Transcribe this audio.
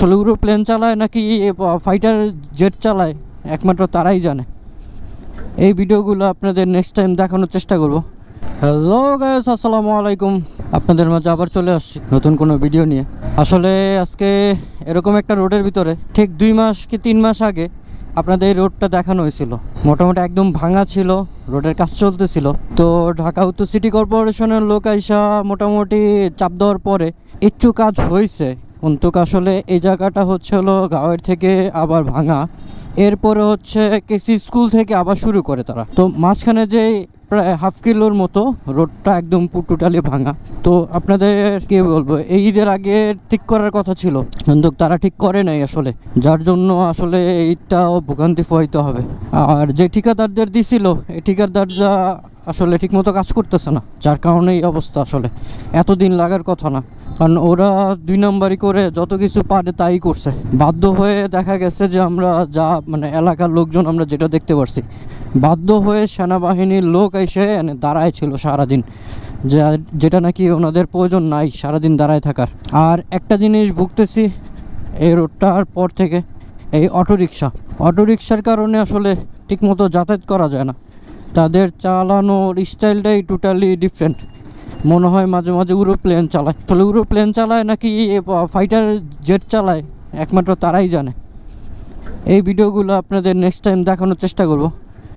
আসলে প্লেন চালায় নাকি ফাইটার জেট চালায়? একমাত্র তারাই জানে। এই ভিডিওগুলো আপনাদের নেক্সট টাইম দেখানোর চেষ্টা করব। হ্যালো গাইস আসসালামু আলাইকুম। আপনাদের মাঝে আবার চলে আসছি নতুন কোনো ভিডিও নিয়ে। আসলে আজকে এরকম একটা রোডের ভিতরে, ঠিক দুই মাস কি তিন মাস আগে আপনাদের এই রোডটা দেখানো হয়েছিল। মোটামুটি একদম ভাঙা ছিল, রোডের কাজ চলতেছিল। তো ঢাকা উত্তর সিটি কর্পোরেশনের লোক আইসা মোটামুটি চাপ দেওয়ার পরে একটু কাজ হয়েছে। কিন্তু আসলে এই জায়গাটা হচ্ছে হলো গাঁয়ের থেকে আবার ভাঙা। এরপরে হচ্ছে কেসি স্কুল থেকে আবার শুরু করে তারা। তো মাঝখানে যে প্রায় হাফ কিলোর মতো রোডটা একদম টোটালি ভাঙা। তো আপনাদের কি বলব, এই ঈদের আগে ঠিক করার কথা ছিল। কিন্তু তারা ঠিক করে নাই আসলে। যার জন্য আসলে এইটাও ভোগান্তি পোহাইতে হবে। আর যে ঠিকাদারদের দিছিল, এই ঠিকাদাররা আসলে ঠিকমতো কাজ করতেছে না। যার কারণে এই অবস্থা আসলে। এতদিন লাগার কথা না। কারণ ওরা দুই নম্বরই করে যত কিছু পারে তাই করছে। বাধ্য হয়ে দেখা গেছে যে আমরা যা মানে এলাকার লোকজন আমরা যেটা দেখতে পারছি, বাধ্য হয়ে সেনাবাহিনীর লোক এসে এনে দাঁড়ায় ছিল সারাদিন। যা, যেটা নাকি ওনাদের প্রয়োজন নাই, সারাদিন দাঁড়ায় থাকার। আর একটা জিনিস ভুগতেছি, এই রোডটার পর থেকে, এই অটোরিকশা। অটোরিকশার কারণে আসলে ঠিকমতো যাতায়াত করা যায় না। তাদের চালানোর স্টাইলটাই টোটালি ডিফারেন্ট মনে হয় মাঝে মাঝে উড়ো প্লেন চালায়। তাহলে উরোপ্লেন চালায় নাকি ফাইটার জেট চালায়? একমাত্র তারাই জানে। এই ভিডিওগুলো আপনাদের নেক্সট টাইম দেখানোর চেষ্টা করব।